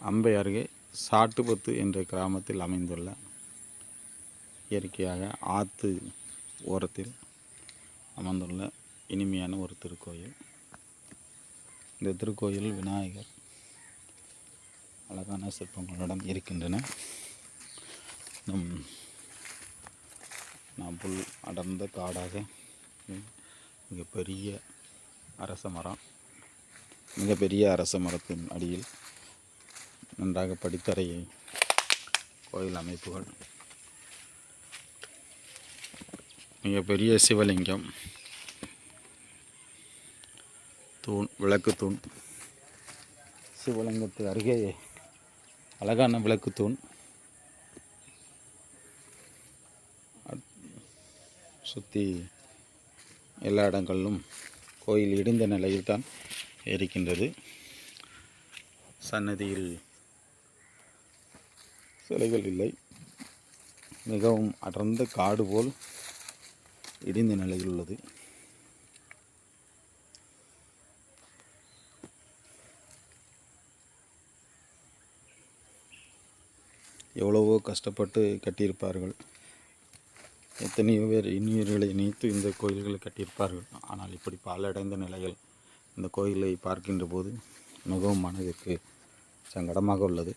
அம்பை அருகே சாட்டுப்பத்து என்ற கிராமத்தில் அமைந்துள்ள இயற்கையாக ஆற்று ஓரத்தில் அமர்ந்துள்ள இனிமையான ஒரு திருக்கோயில். இந்த திருக்கோயில் விநாயகர் அழகான சிற்பங்களுடன் இருக்கின்றன. நம் நாம் புல் அடர்ந்த காடாக மிகப்பெரிய அரச மரம் மிகப்பெரிய அரச மரத்தின் அடியில் நன்றாக படித்தறையை கோயில் அமைப்புகள். மிகப்பெரிய சிவலிங்கம் தூண் விளக்கு தூண். சிவலிங்கத்து அருகே அழகான விளக்கு தூண். சுற்றி எல்லா இடங்களிலும் கோயில் இடிந்த நிலையில் தான் இருக்கின்றது சன்னதியில் சிலைகள் இல்லை. மிகவும் அடர்ந்த காடு போல் இடிந்த நிலையில் உள்ளது. எவ்வளவோ கஷ்டப்பட்டு கட்டியிருப்பார்கள். எத்தனையோ பேர் இன்னுயிர்களை இணைத்து இந்த கோயில்களை கட்டியிருப்பார்கள். ஆனால் இப்படி பாலடைந்த நிலையில் இந்த கோயிலை பார்க்கின்ற போது மிகவும் மனதிற்கு சங்கடமாக உள்ளது.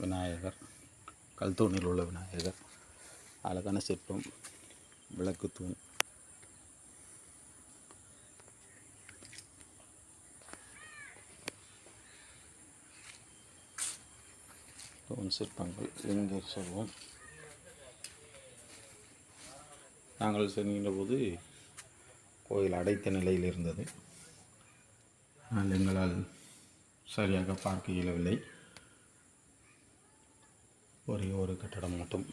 விநாயகர் கல்தூணில் உள்ள விநாயகர் அழகான சிற்பம் விளக்கு தூண். தூண் சிற்பங்கள் இங்கே சொல்வோம் நாங்கள் சென்ற போது கோயில் அடைத்த நிலையில் இருந்தது. ஆனால் எங்களால் சரியாக பார்க்க இயலவில்லை. ஒரே ஒரு கட்டடம் மட்டும்.